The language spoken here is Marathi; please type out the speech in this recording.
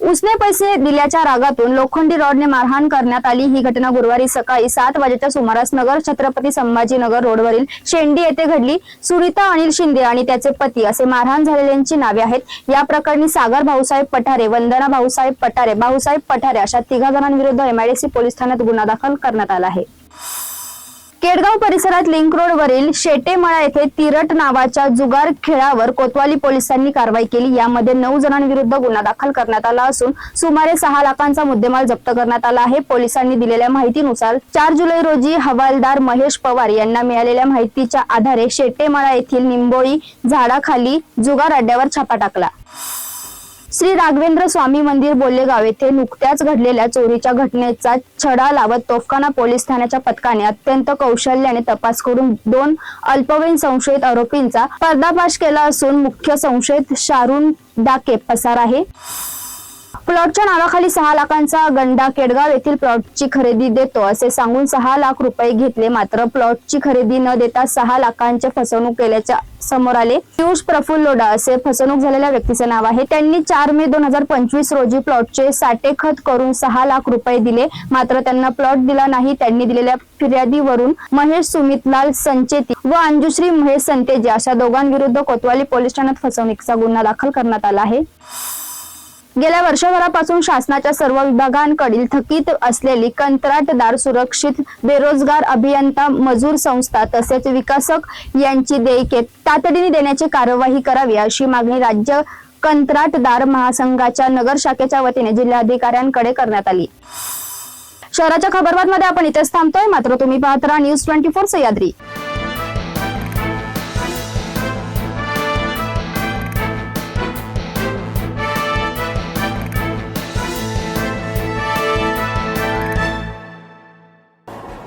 उसने पैसे दिल्याच्या रागातून लोखंडी रॉडने मारहाण करण्यात आली. ही घटना गुरुवारी सकाळी सात वाजेच्या सुमारास नगर छत्रपती संभाजीनगर रोडवरील शेंडी येथे घडली. सुनीता अनिल शिंदे आणि त्याचे पती असे मारहाण झालेल्यांची नावे आहेत. या प्रकरणी सागर भाऊसाहेब पठारे वंदना भाऊसाहेब पठारे भाऊसाहेब पठारे अशा तिघा जणांविरुद्ध एमआयडीसी पोलीस ठाण्यात गुन्हा दाखल करण्यात आला आहे. केडगाव परिसरात लिंक रोड वरील शेटेमळा येथे तिरट नावाच्या जुगार खेळावर कोतवाली पोलिसांनी कारवाई केली. यामध्ये नऊ जणांविरुद्ध गुन्हा दाखल करण्यात आला असून सुमारे सहा लाखांचा मुद्देमाल जप्त करण्यात आला आहे. पोलिसांनी दिलेल्या माहितीनुसार चार जुलै रोजी हवालदार महेश पवार यांना मिळालेल्या माहितीच्या आधारे शेटेमळा येथील निंबोळी झाडाखाली जुगार अड्ड्यावर छापा टाकला. श्री राघवेंद्र स्वामी मंदिर बोल्लेगाव येथे नुकत्याच घडलेल्या चोरीच्या घटनेचा छडा लावत तोफखाना पोलीस ठाण्याच्या पथकाने अत्यंत कौशल्याने तपास करून दोन अल्पवयीन संशयित आरोपींचा पर्दाफाश केला असून मुख्य संशयित शारून डाके पसार आहे. प्लॉटच्या नावाखाली सहा लाखांचा गंडा केडगाव येथील प्लॉटची खरेदी देतो असे सांगून सहा लाख रुपये घेतले. मात्र प्लॉटची खरेदी न देता सहा लाखांचे फसवणूक केल्याच्या समोर आले. पियुष प्रफुल्ल लोडा असे फसवणूक झालेल्या व्यक्तीचे नाव आहे. त्यांनी चार मे दोन हजार पंचवीस रोजी प्लॉटचे साठे खत करून सहा लाख रुपये दिले. मात्र त्यांना प्लॉट दिला नाही. त्यांनी दिलेल्या फिर्यादीवरून महेश सुमितलाल संचेती व अंजुश्री महेश संतेजी अशा दोघांविरुद्ध कोतवाली पोलीस ठाण्यात फसवणुकीचा गुन्हा दाखल करण्यात आला आहे. गेल्या वर्षभरापासून शासनाच्या सर्व विभागांकडील थकीत असलेली कंत्राटदार सुरक्षित बेरोजगार अभियंता मजूर संस्था तसेच विकासक यांची देयके तातडीने देण्याची कार्यवाही करावी अशी मागणी राज्य कंत्राटदार महासंघाच्या नगर शाखेच्या वतीने जिल्हाधिकाऱ्यांकडे करण्यात आली. शहराच्या खबरबातमध्ये आपण इथेच थांबतोय. मात्र तुम्ही पाहत राहा न्यूज ट्वेंटी फोर सह्याद्री